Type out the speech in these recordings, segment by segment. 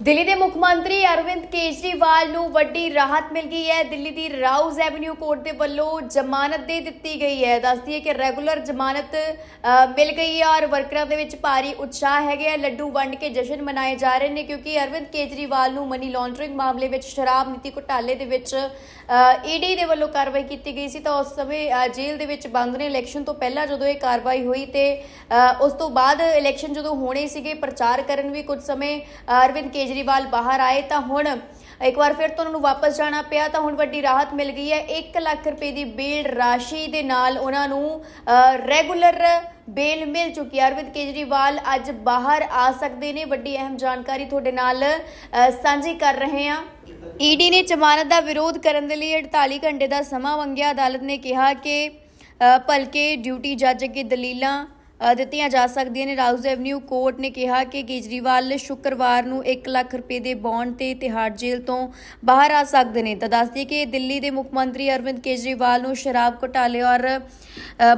ਦਿੱਲੀ ਦੇ ਮੁੱਖ ਮੰਤਰੀ ਅਰਵਿੰਦ ਕੇਜਰੀਵਾਲ ਨੂੰ ਵੱਡੀ ਰਾਹਤ ਮਿਲ ਗਈ ਹੈ। ਦਿੱਲੀ ਦੀ ਰਾਉਜ਼ ਐਵਨਿਊ ਕੋਰਟ ਦੇ ਵੱਲੋਂ ਜ਼ਮਾਨਤ ਦੇ ਦਿੱਤੀ ਗਈ ਹੈ। ਦੱਸਦੀ ਹੈ ਕਿ ਰੈਗੂਲਰ ਜ਼ਮਾਨਤ ਅ, ਮਿਲ ਗਈ ਹੈ ਔਰ ਵਰਕਰਾਂ ਦੇ ਵਿੱਚ ਭਾਰੀ ਉਤਸ਼ਾਹ ਹੈਗੇ ਆ। ਲੱਡੂ ਵੰਡ ਕੇ ਜਸ਼ਨ ਮਨਾਏ ਜਾ ਰਹੇ ਨੇ ਕਿਉਂਕਿ ਅਰਵਿੰਦ ਕੇਜਰੀਵਾਲ ਨੂੰ ਮਨੀ ਲਾਂਡਰਿੰਗ ਮਾਮਲੇ ਵਿੱਚ ਸ਼ਰਾਬ ਨੀਤੀ ਘੁਟਾਲੇ ਦੇ ਵਿੱਚ ਈਡੀ ਦੇ ਵੱਲੋਂ ਕਾਰਵਾਈ ਕੀਤੀ ਗਈ ਸੀ ਤਾਂ ਉਸ ਸਮੇਂ ਅ, ਜੇਲ੍ਹ ਦੇ ਵਿੱਚ ਬੰਦ ਨੇ। ਇਲੈਕਸ਼ਨ ਤੋਂ ਪਹਿਲਾਂ ਜਦੋਂ ਇਹ ਕਾਰਵਾਈ ਹੋਈ ਤੇ ਅ, ਉਸ ਤੋਂ ਬਾਅਦ ਇਲੈਕਸ਼ਨ ਜਦੋਂ ਹੋਣੇ ਸੀਗੇ ਪ੍ਰਚਾਰ ਕਰਨ ਵੀ ਕੁਝ ਸਮੇਂ ਅ, ਅਰਵਿੰਦ ਕੇਜਰੀਵਾਲ ਬਾਹਰ ਆਏ ਤਾਂ ਹੁਣ ਇੱਕ ਵਾਰ ਫਿਰ ਤੋਂ ਉਹਨਾਂ ਨੂੰ ਵਾਪਸ ਜਾਣਾ ਪਿਆ ਤਾਂ ਹੁਣ ਵੱਡੀ ਰਾਹਤ ਮਿਲ ਗਈ ਹੈ। 1 ਲੱਖ ਰੁਪਏ ਦੀ ਬੇਲ ਰਾਸ਼ੀ ਦੇ ਨਾਲ ਉਹਨਾਂ ਨੂੰ ਰੈਗੂਲਰ ਬੇਲ ਮਿਲ ਚੁੱਕੀ ਹੈ। ਅਰਵਿੰਦ ਕੇਜਰੀਵਾਲ ਅੱਜ ਬਾਹਰ ਆ ਸਕਦੇ ਨੇ। ਵੱਡੀ ਅਹਿਮ ਜਾਣਕਾਰੀ ਤੁਹਾਡੇ ਨਾਲ ਸਾਂਝੀ ਕਰ ਰਹੇ ਹਾਂ। ਈਡੀ ਨੇ ਜ਼ਮਾਨਤ ਦਾ ਵਿਰੋਧ ਕਰਨ ਦੇ ਲਈ 48 ਘੰਟੇ ਦਾ ਸਮਾਂ ਮੰਗਿਆ। ਅਦਾਲਤ ਨੇ ਕਿਹਾ ਕਿ ਭਲਕੇ ਡਿਊਟੀ ਜੱਜ ਅੱਗੇ ਦਲੀਲਾਂ ਦਿੱਤੀਆਂ ਜਾ ਸਕਦੀਆਂ ਨੇ। ਰਾਉਜ਼ ਐਵਨਿਊ ਕੋਰਟ ਨੇ ਕਿਹਾ ਕਿ ਕੇਜਰੀਵਾਲ ਸ਼ੁੱਕਰਵਾਰ ਨੂੰ 1 ਲੱਖ ਰੁਪਏ ਦੇ ਬੌਂਡ ਤੇ ਤਿਹਾੜ ਜੇਲ੍ਹ ਤੋਂ ਬਾਹਰ ਆ ਸਕਦੇ ਨੇ। ਤਾਂ ਦੱਸਦੀ ਕਿ ਦਿੱਲੀ ਦੇ ਮੁੱਖ ਮੰਤਰੀ ਅਰਵਿੰਦ ਕੇਜਰੀਵਾਲ ਨੂੰ ਸ਼ਰਾਬ ਘੁਟਾਲੇ ਔਰ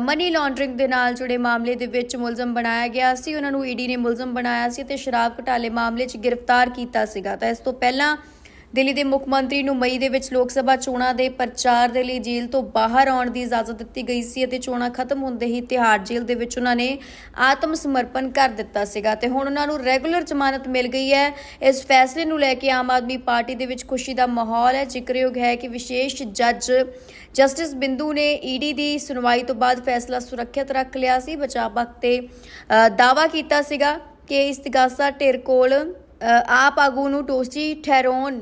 ਮਨੀ ਲਾਂਡਰਿੰਗ ਦੇ ਨਾਲ ਜੁੜੇ ਮਾਮਲੇ ਦੇ ਵਿੱਚ ਮੁਲਜ਼ਮ ਬਣਾਇਆ ਗਿਆ ਸੀ। ਉਹਨਾਂ ਨੂੰ ਈਡੀ ਨੇ ਮੁਲਜ਼ਮ ਬਣਾਇਆ ਸੀ ਤੇ ਸ਼ਰਾਬ ਘੁਟਾਲੇ ਮਾਮਲੇ 'ਚ ਗ੍ਰਿਫਤਾਰ ਕੀਤਾ ਸੀਗਾ। ਤਾਂ ਇਸ ਤੋਂ ਪਹਿਲਾਂ ਦਿੱਲੀ ਦੇ ਮੁੱਖ ਮੰਤਰੀ ਨੂੰ ਮਈ ਦੇ ਵਿੱਚ ਲੋਕ ਸਭਾ ਚੋਣਾਂ ਦੇ ਪ੍ਰਚਾਰ ਦੇ ਲਈ ਜੇਲ੍ਹ ਤੋਂ ਬਾਹਰ ਆਉਣ ਦੀ ਇਜਾਜ਼ਤ ਦਿੱਤੀ ਗਈ ਸੀ ਅਤੇ ਚੋਣਾਂ ਖਤਮ ਹੁੰਦੇ ਹੀ ਤਿਹਾੜ ਜੇਲ੍ਹ ਦੇ ਵਿੱਚ ਉਹਨਾਂ ਨੇ ਆਤਮ ਸਮਰਪਣ ਕਰ ਦਿੱਤਾ ਸੀਗਾ ਤੇ ਹੁਣ ਉਹਨਾਂ ਨੂੰ ਰੈਗੂਲਰ ਜ਼ਮਾਨਤ ਮਿਲ ਗਈ ਹੈ। ਇਸ ਫੈਸਲੇ ਨੂੰ ਲੈ ਕੇ ਆਮ ਆਦਮੀ ਪਾਰਟੀ ਦੇ ਵਿੱਚ ਖੁਸ਼ੀ ਦਾ ਮਾਹੌਲ ਹੈ। ਜ਼ਿਕਰਯੋਗ ਹੈ ਕਿ ਵਿਸ਼ੇਸ਼ ਜੱਜ ਜਸਟਿਸ ਬਿੰਦੂ ਨੇ ਈਡੀ ਦੀ ਸੁਣਵਾਈ ਤੋਂ ਬਾਅਦ ਫੈਸਲਾ ਸੁਰੱਖਿਅਤ ਰੱਖ ਲਿਆ ਸੀ। ਬਚਾਅ ਪੱਖ ਤੇ ਅ, ਦਾਅਵਾ ਕੀਤਾ ਸੀਗਾ ਕਿ ਇਸਤਗਾਸਾ ਢੇਰ ਕੋਲ ਆਪ ਆਗੂ ਨੂੰ ਦੋਸ਼ੀ ਠਹਿਰਾਉਣ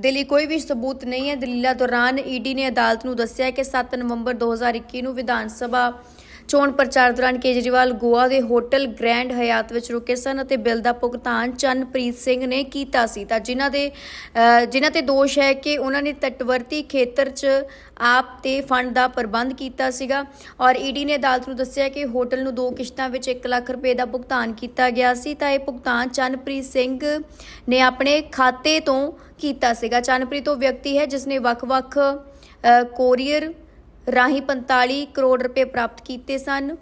ਦੇ ਲਈ ਕੋਈ ਵੀ ਸਬੂਤ ਨਹੀਂ ਹੈ। ਦਲੀਲਾਂ ਦੌਰਾਨ ਈਡੀ ਨੇ ਅਦਾਲਤ ਨੂੰ ਦੱਸਿਆ ਕਿ 7 ਨਵੰਬਰ 2021 ਨੂੰ ਵਿਧਾਨ ਸਭਾ ਚੋਣ ਪ੍ਰਚਾਰ ਦੌਰਾਨ ਕੇਜਰੀਵਾਲ ਗੋਆ ਦੇ ਹੋਟਲ ਗ੍ਰੈਂਡ ਹਯਾਤ ਵਿੱਚ ਰੁਕੇ ਸਨ ਅਤੇ ਬਿੱਲ ਦਾ ਭੁਗਤਾਨ ਚੰਨਪ੍ਰੀਤ ਸਿੰਘ ਨੇ ਕੀਤਾ ਸੀ। ਤਾਂ ਜਿਨ੍ਹਾਂ ਦੇ ਜਿਨ੍ਹਾਂ ਤੇ ਦੋਸ਼ ਹੈ ਕਿ ਉਹਨਾਂ ਨੇ ਤਟਵਰਤੀ ਖੇਤਰ 'ਚ ਆਪ ਤੇ ਫੰਡ ਦਾ ਪ੍ਰਬੰਧ ਕੀਤਾ ਸੀਗਾ ਔਰ ਈਡੀ ਨੇ ਅਦਾਲਤ ਨੂੰ ਦੱਸਿਆ ਕਿ ਹੋਟਲ ਨੂੰ ਦੋ ਕਿਸ਼ਤਾਂ ਵਿੱਚ 1 ਲੱਖ ਰੁਪਏ ਦਾ ਭੁਗਤਾਨ ਕੀਤਾ ਗਿਆ ਸੀ। ਤਾਂ ਇਹ ਭੁਗਤਾਨ ਚੰਨਪ੍ਰੀਤ ਸਿੰਘ ਨੇ ਆਪਣੇ ਖਾਤੇ ਤੋਂ ਕੀਤਾ ਸੀਗਾ। ਚੰਨਪ੍ਰੀਤ ਉਹ ਵਿਅਕਤੀ ਹੈ ਜਿਸ ਨੇ ਵੱਖ-ਵੱਖ ਕੋਰੀਅਰ ਰਾਹੀਂ 45 ਕਰੋੜ ਰੁਪਏ ਪ੍ਰਾਪਤ ਕੀਤੇ ਸਨ।